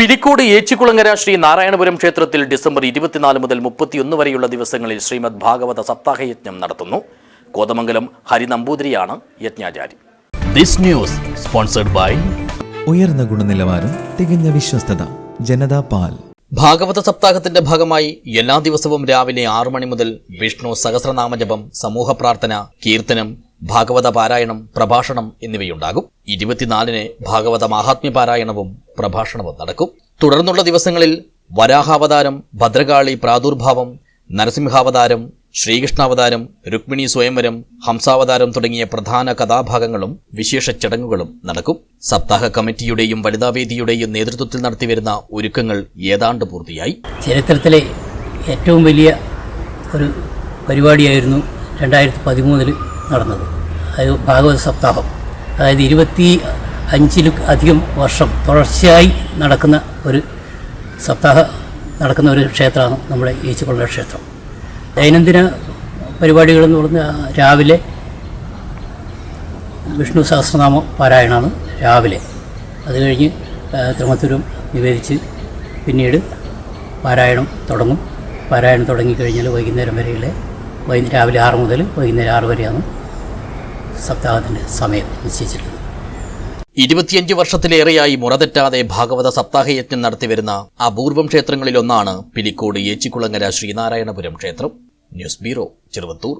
പിലിക്കോട് ഏച്ചിക്കുളങ്ങര ശ്രീ നാരായണപുരം ക്ഷേത്രത്തിൽ ഡിസംബർ ഇരുപത്തിനാല് മുതൽ മുപ്പത്തിയൊന്ന് വരെയുള്ള ദിവസങ്ങളിൽ ശ്രീമദ് ഭാഗവത സപ്താഹയജ്ഞം നടത്തുന്നു. കോതമംഗലം ഹരി നമ്പൂതിരിയാണ് യജ്ഞാചാരി. ദിസ് ന്യൂസ് സ്പോൺസർഡ് ബൈ ഉയർന്ന ഗുണനിലവാരം തികഞ്ഞ വിശ്വസ്തത ജനതാ പാൽ. ഭാഗവത സപ്താഹത്തിന്റെ ഭാഗമായി എല്ലാ ദിവസവും രാവിലെ ആറു മണി മുതൽ വിഷ്ണു സഹസ്രനാമജപം സമൂഹ പ്രാർത്ഥന കീർത്തനം ഭാഗവത പാരായണം പ്രഭാഷണം എന്നിവയുണ്ടാകും. ഇരുപത്തിനാലിന് ഭാഗവത മാഹാത്മ്യ പാരായണവും പ്രഭാഷണവും നടക്കും. തുടർന്നുള്ള ദിവസങ്ങളിൽ വരാഹാവതാരം ഭദ്രകാളി പ്രാദുർഭാവം നരസിംഹാവതാരം ശ്രീകൃഷ്ണാവതാരം രുക്മിണി സ്വയംവരം ഹംസാവതാരം തുടങ്ങിയ പ്രധാന കഥാഭാഗങ്ങളും വിശേഷ ചടങ്ങുകളും നടക്കും. സപ്താഹ കമ്മിറ്റിയുടെയും വനിതാവേദിയുടെയും നേതൃത്വത്തിൽ നടത്തിവരുന്ന ഒരുക്കങ്ങൾ ഏതാണ്ട് പൂർത്തിയായി. ചരിത്രത്തിലെ ഏറ്റവും വലിയ ഒരു പരിപാടിയായിരുന്നു രണ്ടായിരത്തി പതിമൂന്നിൽ നടന്നത്. അത് ഭാഗവത സപ്താഹം. അതായത് ഇരുപത്തി അഞ്ചിലും അധികം വർഷം തുടർച്ചയായി നടക്കുന്ന ഒരു സപ്താഹ നടക്കുന്ന ഒരു ക്ഷേത്രമാണ് നമ്മുടെ ഈച്ചുകൊള്ള ക്ഷേത്രം. ദൈനംദിന പരിപാടികളെന്ന് പറഞ്ഞാൽ രാവിലെ വിഷ്ണു സഹസ്രനാമ പാരായണമാണ് രാവിലെ. അത് കഴിഞ്ഞ് ആ, ത്രിമധുരം നിവേദിച്ച് പിന്നീട് പാരായണം തുടങ്ങും. പാരായണം തുടങ്ങിക്കഴിഞ്ഞാൽ വൈകുന്നേരം വരെയുള്ള വൈ രാവിലെ ആറ് മുതൽ വൈകുന്നേരം ആറ് വരെയാണ് സപ്താഹത്തിന്റെ സമയം നിശ്ചയിച്ചിട്ടുള്ളത് ഇരുപത്തിയഞ്ച് വർഷത്തിലേറെയായി മുറതെറ്റാതെ ഭാഗവത സപ്താഹയജ്ഞം നടത്തിവരുന്ന അപൂർവം ക്ഷേത്രങ്ങളിലൊന്നാണ് പിലിക്കോട് ഏച്ചിക്കുളങ്ങര ശ്രീനാരായണപുരം ക്ഷേത്രം. News bureau Cheruvathur.